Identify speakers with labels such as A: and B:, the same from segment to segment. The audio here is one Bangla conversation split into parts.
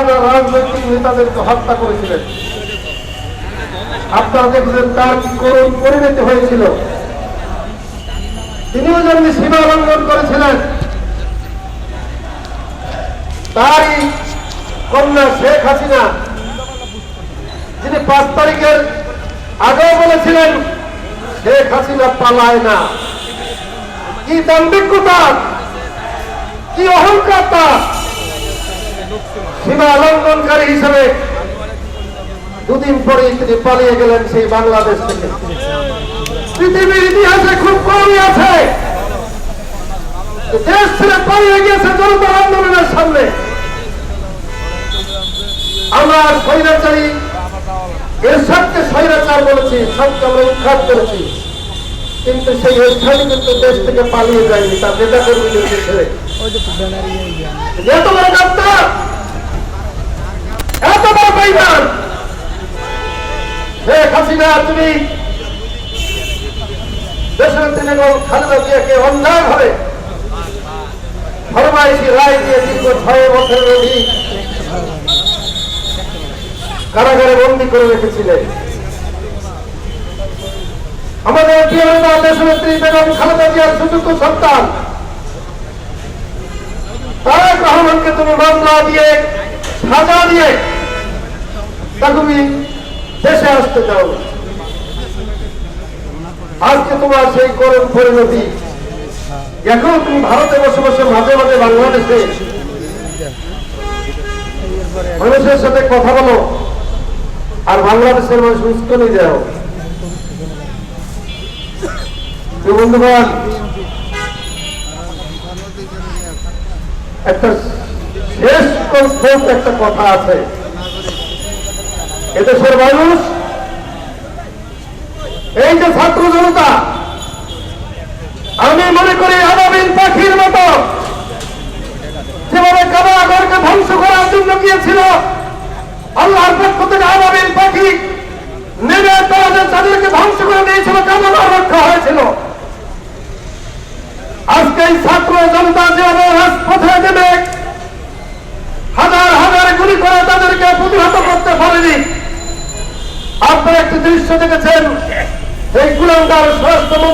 A: হাজার রাজনৈতিক নেতাদেরকে হত্যা করেছিলেন। আপনারা দেখলেন তার কি করুণ পরিণতি হয়েছিল? তিনিও যেমনি সীমা লঙ্ঘন করেছিলেন, তারই কন্যা শেখ হাসিনা, যিনি পাঁচ তারিখের আগেও বলেছিলেন, শেখ হাসিনা পালায় না। কি দাম্ভিকতা, কি অহংকার তার সীমা লঙ্ঘনকারী হিসেবে দুদিন পরে তিনি পালিয়ে গেলেন সেই বাংলাদেশ থেকে। পৃথিবীর ইতিহাসে খুব কমই আছে। দেশ ছেড়ে পালিয়ে গিয়েছে জনতা আন্দোলনের সামনে। আমরা স্বৈরাচারী, এরশাদকে স্বৈরাচার বলেছি, সবকে আমরা উৎখাত করেছি। কিন্তু সেই এরশাদই কিন্তু দেশ থেকে পালিয়ে যায়নি, তার নেতা কর্মীদেরকে ছেড়ে এত বড় গাদ্দার এত বড় বেইমান শেখ হাসিনা তুমি কারাগারে বন্দি করে রেখেছিলেন আমাদের বেগম খালেদা জিয়ার সন্তান। তারেক রহমানকে তুমি মামলা দিয়ে, সাজা দিয়ে তা তুমি দেশে আসতে চাও। আজকে তোমার সেই করুণ পরিণতি। এখন তুমি ভারতে বসে বসে মাঝে মাঝে বাংলাদেশে মানুষের সাথে কথা বলো, আর বাংলাদেশের মানুষ উস্কনি দেও বন্ধুগণ, একটা শেষ একটা কথা আছে। এদেশের মানুষ এই যে ছাত্র জনতা। আমি মনে করি আবাবিল পাখির মতো যেভাবে কাবাগরকে ধ্বংস করার জন্য গিয়েছিল, আল্লাহর পক্ষ থেকে আবাবিল পাখি নেমে তাদের তাদেরকে ধ্বংস করে দিয়েছিল কাবাগর রক্ষা হয়েছিল আজকে এই ছাত্র জনতা যেভাবে রাজপথে নেমে হাজার হাজার গুলি করে তাদেরকে প্রতিহত করতে পারেনি আপনারা একটি দৃশ্য দেখেছেন এই কুলাঙ্গার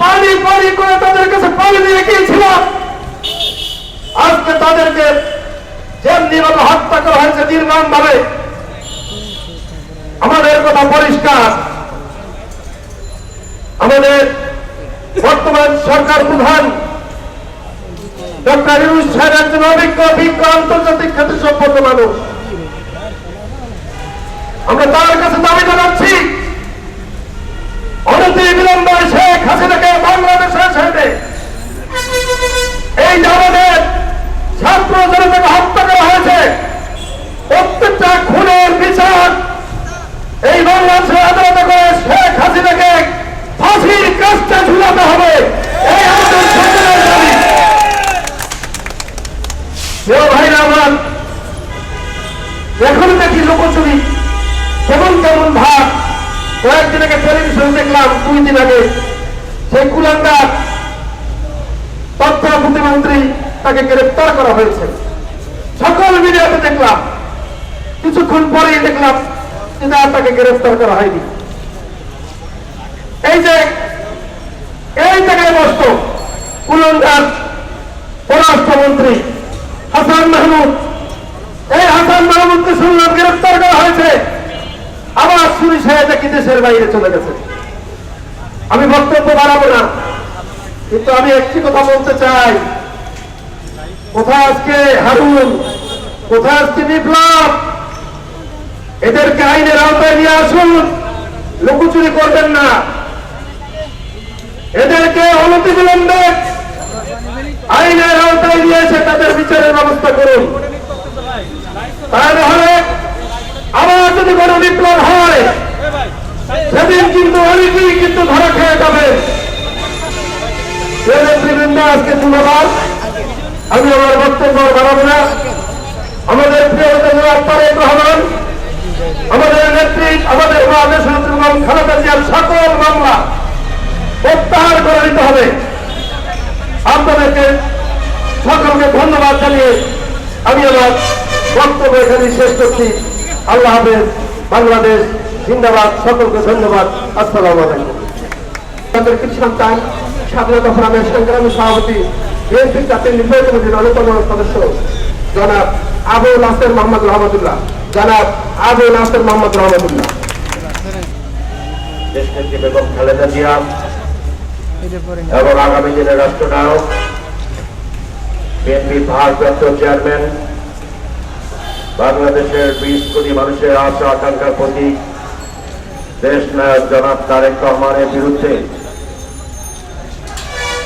A: পানি পানি করে তাদের কাছে পানি দিয়ে গিয়েছিল আজকে তাদেরকে যেমনি ভাবে হত্যা করা হয়েছে নির্মাণ ভাবে আমাদের কথা পরিষ্কার। আমাদের বর্তমান সরকার প্রধান ডক্টর ইউনুস সাহেব একজন অভিজ্ঞ অভিজ্ঞ আন্তর্জাতিক খ্যাতি সম্পন্ন মানুষ। আমরা তার কাছে দাবি জানাচ্ছি, অনতি বিলম্বে শেখ হাসিনাকে বাংলাদেশে ছেড়ে এই যে আমাদের ছাত্র জনতাকে হত্যা করা হয়েছে প্রত্যেকটা খুনের বিচার এই বাংলাদেশের আদালতে করে শেখ হাসিনাকে ফাঁসির কাজটা ঝুলাতে হবে। এই আমাদের সকলের দাবি। প্রিয় ভাইরা আমার, এখন দেখি লোকচুরি কেমন কেমন ভাব। কয়েকদিন আগে টেলিভিশন দেখলাম, দুই দিন আগে সেই কুলাঙ্গার তথ্য প্রতিমন্ত্রী তাকে গ্রেপ্তার করা হয়েছে। সকল মিডিয়াতে দেখলাম। কিছুক্ষণ পরেই দেখলাম না, তাকে গ্রেফতার করা হয়নি। এই যে, এই জায়গায় কুলঙ্গার পররাষ্ট্রমন্ত্রী হাসান মাহমুদ। এই হাসান মাহমুদকে শুনলাম গ্রেফতার করা হয়েছে। আবার শুনি সাহেব কি দেশের বাইরে চলে গেছে। আমি বক্তব্য বাড়াবো না, কিন্তু আমি একটি কথা বলতে চাই। কোথায় আজকে হারুন? কোথায় আজকে বিপ্লব? এদেরকে আইনের আওতায় নিয়ে আসুন। লুকোচুরি করবেন না। এদেরকে অনতি বিলম্বে আইনের আওতায় নিয়ে এসে তাদের বিচারের ব্যবস্থা করুন। নাহলে আবার যদি কোনো বিপ্লব হয়, সেদিন কিন্তু অনেকেই কিন্তু ধরা খেয়ে যাবে। আজকে ধন্যবাদ আমি আমার বক্তব্য বাড়াবো না। আমাদের প্রিয় জনাব তারেক রহমান আমাদের নেত্রী সকল মামলা প্রত্যাহার করে সকলকে ধন্যবাদ জানিয়ে আমি আমার বক্তব্য এখানে শেষ করছি। আল্লাহ হাফেজ, বাংলাদেশ জিন্দাবাদ, সকলকে ধন্যবাদ। আসসালাম আলাইকুম। স্বাধীনতা ফোরামের সংগ্রামী সভাপতি, বিএনপি জাতীয় নির্বাহী কমিটির অন্যতম সদস্য, জনাব আবু নাসের মোহাম্মদ রহমতুল্লাহ। জনাব আবু নাসের মোহাম্মদ রহমতুল্লাহ।
B: দেশনেত্রী বেগম খালেদা জিয়া এবং আগামী দিনের রাষ্ট্রনায়ক বিএনপি ভারপ্রাপ্ত চেয়ারম্যান, বাংলাদেশের বিশ কোটি মানুষের আশা আকাঙ্ক্ষার প্রতি দেশ নায়ক জনাব তারেক রহমানের বিরুদ্ধে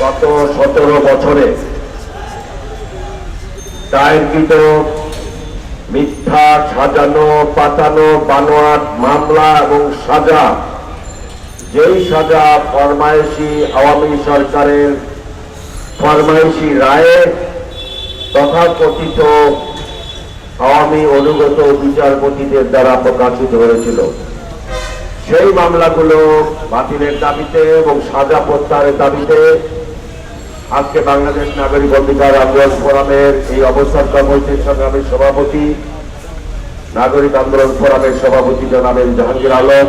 B: গত সতেরো বছরে মিথ্যা সাজানো পাতানো বানোয়াট, মামলা এবং সাজা যেই সাজা ফরমায়েশি আওয়ামী সরকারের ফরমায়েশি রায়ে তথাকথিত আওয়ামী অনুগত বিচারপতিদের দ্বারা প্রকাশিত হয়েছিল। সেই মামলাগুলো বাতিলের দাবিতে এবং সাজা প্রত্যাহারের দাবিতে আজকে বাংলাদেশ নাগরিক অধিকার আন্দোলন ফোরামের এই অবস্থান কর্মসূচির সংগ্রামের সভাপতি, নাগরিক আন্দোলন ফোরামের সভাপতি জনাবেন জাহাঙ্গীর আলম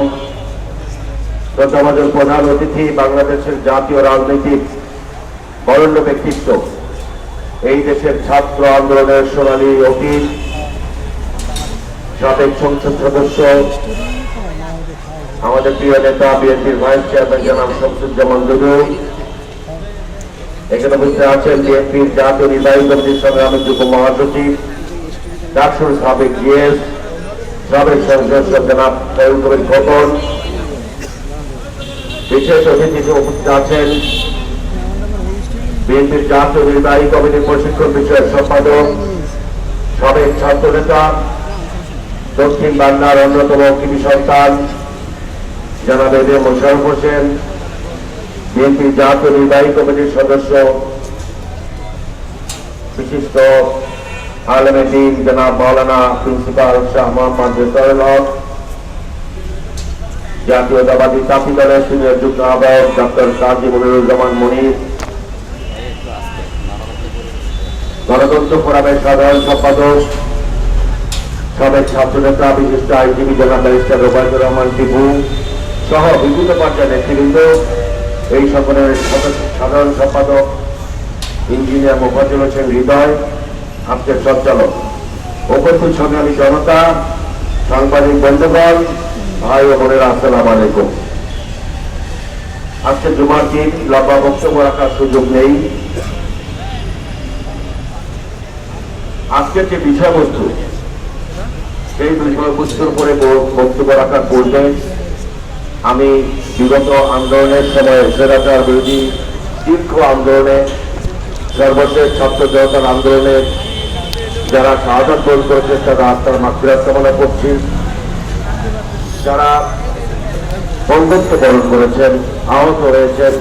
B: শ্রদ্ধাভাজন প্রধান অতিথি বাংলাদেশের জাতীয় রাজনৈতিক বরণ্য ব্যক্তিত্ব। এই দেশের ছাত্র আন্দোলনের সোনালী অতীত, সাবেক সংসদ সদস্য, আমাদের প্রিয় নেতা, বিএনপির ভাইস চেয়ারম্যান জনাব শামসুজ্জামান দুদু এখানে বসে আছেন বিএনপির জাতীয় নির্বাহী কমিটির সংগ্রামের যুব মহাসচিব, ডাকসুর সাবেক জিএস, সাবেক সদস্য জনাব তৈল কবির খোকন বিশেষ অতিথি উপস্থিত আছেন বিএনপির জাতীয় নির্বাহী কমিটির প্রশিক্ষণ বিষয়ের সম্পাদক, সাবেক ছাত্র নেতা দক্ষিণ বাংলার অন্যতম কৃষি সন্তান, জানাব এম মোশারফ হোসেন, বিএনপির জাতীয় নির্বাহী কমিটির সদস্য, বিশিষ্ট আলমেদিন জনাব মৌলানা প্রিন্সিপাল শাহ মোহাম্মদ হক জাতীয়তাবাদী তাঁতি দলের সিনিয়র যুগ্ম আহ্বায়ক ডক্টর কাজী মনিরুজ্জামান মনির। গণতন্ত্র ফোরামের সাধারণ সম্পাদক সাবেক ছাত্র নেতা বিশিষ্ট আইনজীবী জনাব ব্যারিস্টার রোবায়তুর রহমান টিপু সহ বিভিন্ন পর্যায়ের নেতৃবৃন্দ, এই সকলের সাধারণ সম্পাদক, ইঞ্জিনিয়ার মোফাজ্জল হোসেন হৃদয়, আজকের সঞ্চালক। উপস্থিত সংগ্রামী জনতা, সাংবাদিক বন্ধুগণ ভাই ও বোনেরা, আসসালাম আলাইকুম। আজকে জুমার দিন, লম্বা বক্তব্য রাখার সুযোগ নেই। আজকের যে বিষয়বস্তু, সেই বিষয়বস্তুর উপরে বক্তব্য রাখার পূর্বে, আমি বিগত আন্দোলনের সময় স্বেরাচার বিরোধী দীর্ঘ আন্দোলনে, সর্বশেষ ছাত্র জনতার আন্দোলনে যারা শাহাদত বরণ করেছে, তারা আত্মার মাতৃরাত কামনা করছি। যারা বন্ধুত্ব বরণ করেছেন, আহত হয়েছেন,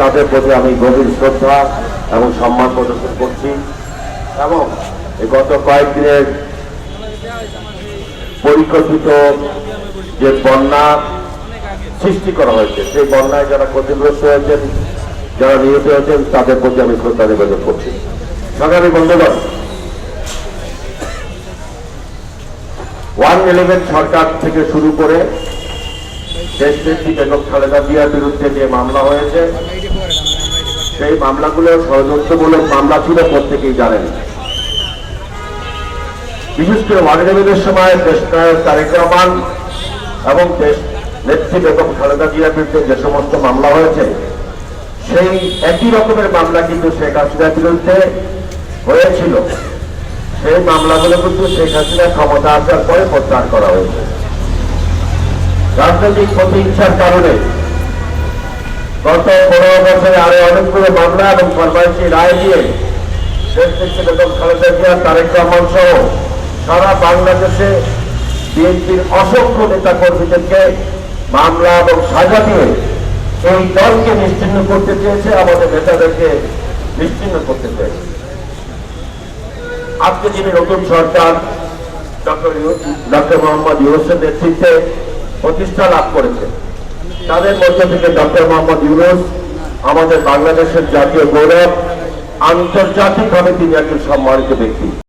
B: তাদের প্রতি আমি গভীর শ্রদ্ধা এবং সম্মান প্রদর্শন করছি। এবং গত কয়েকদিনের পরিকল্পিত যে বন্যা সৃষ্টি করা হয়েছে, সেই বন্যায় যারা ক্ষতিগ্রস্ত হয়েছেন, যারা নিহত হয়েছেন, তাদের প্রতি আমি শ্রদ্ধা নিবেদন করছি। সংগ্রামী বন্ধুগণ ওয়ান ইলেভেন সরকার থেকে শুরু করে দেশ নেত্রী বেগম খালেদা জিয়ার বিরুদ্ধে যে মামলা হয়েছে, সেই মামলাগুলো ষড়যন্ত্রমূলক মামলা ছিল প্রত্যেকেই জানেন। বিশেষ করে ওয়ান ইলেভেনের সময় দেশ নায়ক তারেক রহমান এবং দেশ নেত্রী বেগম খালেদা জিয়ার বিরুদ্ধে যে সমস্ত মামলা হয়েছে, সেই একই রকমের মামলা কিন্তু শেখ হাসিনার বিরুদ্ধে হয়েছিল। সেই মামলাগুলো কিন্তু শেখ হাসিনা ক্ষমতা আসার পরে প্রত্যাহার করা হয়েছে। রাজনৈতিক প্রতিহিংসার কারণে গত পনেরো বছরে আরও অনেকগুলো মামলা এবং ফরমাইশি রায় দিয়ে শেখ মুজিবুর বেগম খালেদা জিয়া, তারেক রহমান সহ সারা বাংলাদেশে বিএনপির অসংখ্য নেতা কর্মীদেরকে মামলা এবং সাজা দিয়ে এই দলকে নিশ্চিন্ন করতে চেয়েছে, আমাদের নেতাদেরকে নিশ্চিন্ন করতে চেয়েছে। আজকে যিনি নতুন সরকার ডক্টর মোহাম্মদ ইউনুসের নেতৃত্বে প্রতিষ্ঠা লাভ করেছে। তাদের মধ্য থেকে ডক্টর মোহাম্মদ ইউনুস আমাদের বাংলাদেশের জাতীয় গৌরব, আন্তর্জাতিকভাবে তিনি একজন সম্মানিত ব্যক্তি।